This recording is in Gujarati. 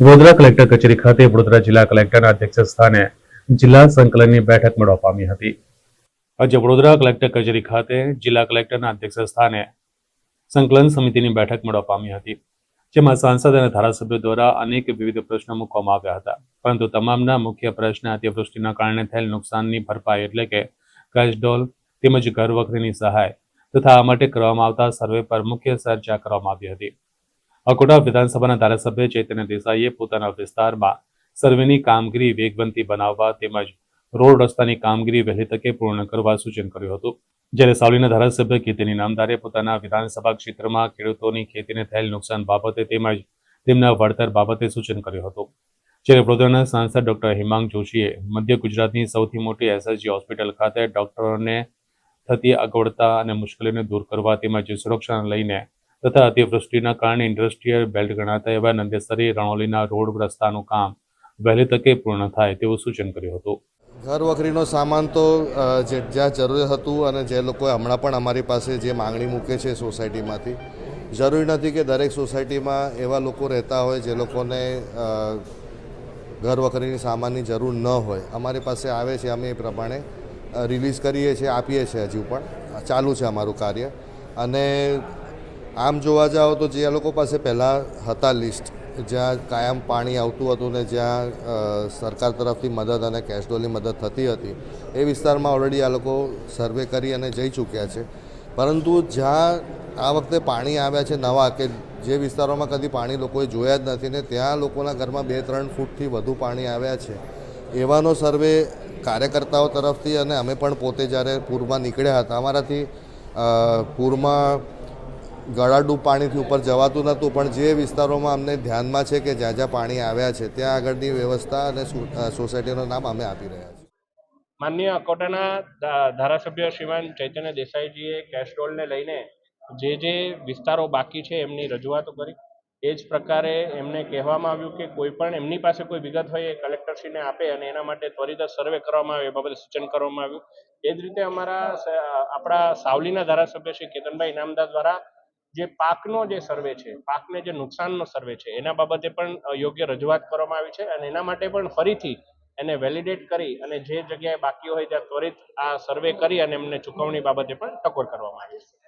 વડોદરા કલેક્ટર કચેરી ખાતે વડોદરા જિલ્લા કલેક્ટરના અધ્યક્ષ સ્થાને જિલ્લા સંકલનની બેઠક મળવા પામી હતી. આજે વડોદરા કલેક્ટર કચેરી ખાતે જિલ્લા કલેક્ટરના અધ્યક્ષ સ્થાને સંકલન સમિતિની બેઠક મળવા પામી હતી, જેમાં સાંસદ અને ધારાસભ્યો દ્વારા અનેક વિવિધ પ્રશ્નો મૂકવામાં આવ્યા હતા. પરંતુ તમામના મુખ્ય પ્રશ્ન અતિવૃષ્ટિના કારણે થયેલ નુકસાનની ભરપાઈ એટલે કે કચડોલ તેમજ ઘર વખરીની સહાય તથા આ માટે કરવામાં આવતા સર્વે પર મુખ્ય ચર્ચા કરવામાં આવી હતી. અકોટા વિધાનસભાના ધારાસભ્ય ચૈતન્ય દેસાઈએ પોતાના વિસ્તારમાં સર્વેની કામગીરી વેગવંતી બનાવવા તેમજ રોડ રસ્તાની કામગીરી વહેલી તકે પૂર્ણ કરવા સૂચન કર્યું હતું. જ્યારે સાવલીના ધારાસભ્ય ખેતીની નામદારે પોતાના વિધાનસભા ક્ષેત્રમાં ખેડૂતોની ખેતીને થયેલ નુકસાન બાબતે તેમજ તેમના વળતર બાબતે સૂચન કર્યું હતું. જ્યારે વડોદરાના સાંસદ ડોક્ટર હિમાંગ જોશીએ મધ્ય ગુજરાતની સૌથી મોટી એસએસજી હોસ્પિટલ ખાતે ડોક્ટરોને થતી અગવડતા અને મુશ્કેલીઓને દૂર કરવા તેમજ સુરક્ષાને લઈને તથા અતિવૃષ્ટિના કારણે ઇન્ડસ્ટ્રીયલ બેલ્ટ ગણાતા એવા નંદેસરી રણોલીના રોડ રસ્તાનું કામ વહેલી તકે પૂર્ણ થાય તેવું સૂચન કર્યું હતું. ઘર વખરીનો સામાન તો જે જ્યાં જરૂર હતું અને જે લોકોએ હમણાં પણ અમારી પાસે જે માંગણી મૂકે છે સોસાયટીમાંથી, જરૂરી નથી કે દરેક સોસાયટીમાં એવા લોકો રહેતા હોય જે લોકોને ઘર વખરીની સામાનની જરૂર ન હોય. અમારી પાસે આવે છે, અમે એ પ્રમાણે રિલીઝ કરીએ છીએ, આપીએ છીએ હજુ પણ. ચાલુ છે અમારું કાર્ય. અને આમ જોવા જાઓ તો જે લોકો પાસે પહેલાં હતા લિસ્ટ જ્યાં કાયમ પાણી આવતું હતું ને જ્યાં સરકાર તરફથી મદદ અને કેશડોલની મદદ થતી હતી, એ વિસ્તારમાં ઓલરેડી આ લોકો સર્વે કરી અને જઈ ચૂક્યા છે. પરંતુ જ્યાં આ વખતે પાણી આવ્યા છે નવા, કે જે વિસ્તારોમાં કદી પાણી લોકોએ જોયા જ નથી ને ત્યાં લોકોના ઘરમાં બે ત્રણ ફૂટથી વધુ પાણી આવ્યા છે. એવાનો સર્વે કાર્યકર્તાઓ તરફથી અને અમે પણ પોતે જ્યારે પૂરમાં નીકળ્યા હતા, અમારાથી પૂરમાં ગળાડૂબ પાણીથી ઉપર જવાતું નહોતું, પણ જે વિસ્તારોમાં અમને ધ્યાનમાં છે કે જ્યાં જ્યાં પાણી આવ્યા છે, ત્યાં આગળની વ્યવસ્થા અને સોસાયટીનું નામ અમે આપી રહ્યા છીએ. માનનીય અકોટાના ધારાસભ્ય શ્રીમાન ચૈતન્ય દેસાઈજીએ કેસ્ટ્રોલને લઈને જે જે વિસ્તારો બાકી છે એમની રજૂઆતો કરી. એ જ પ્રકારે એમને કહેવામાં આવ્યું કે કોઈ પણ એમની પાસે કોઈ વિગત હોય એ કલેક્ટરશ્રીને આપે અને એના માટે ત્વરિત સર્વે કરવામાં આવે એ બાબતે સૂચન કરવામાં આવ્યું. એ જ રીતે અમારા આપણા સાવલીના ધારાસભ્ય શ્રી કેતનભાઈ ઇનામદાર દ્વારા જે પાકનો જે સર્વે છે, પાકને જે નુકસાનનો સર્વે છે, એના બાબતે પણ યોગ્ય રજૂઆત કરવામાં આવી છે અને એના માટે પણ ફરીથી એને વેલિડેટ કરી અને જે જગ્યાએ બાકી હોય ત્યાં ત્વરિત આ સર્વે કરી અને એમને ચૂકવણી બાબતે પણ ટકોર કરવામાં આવી છે.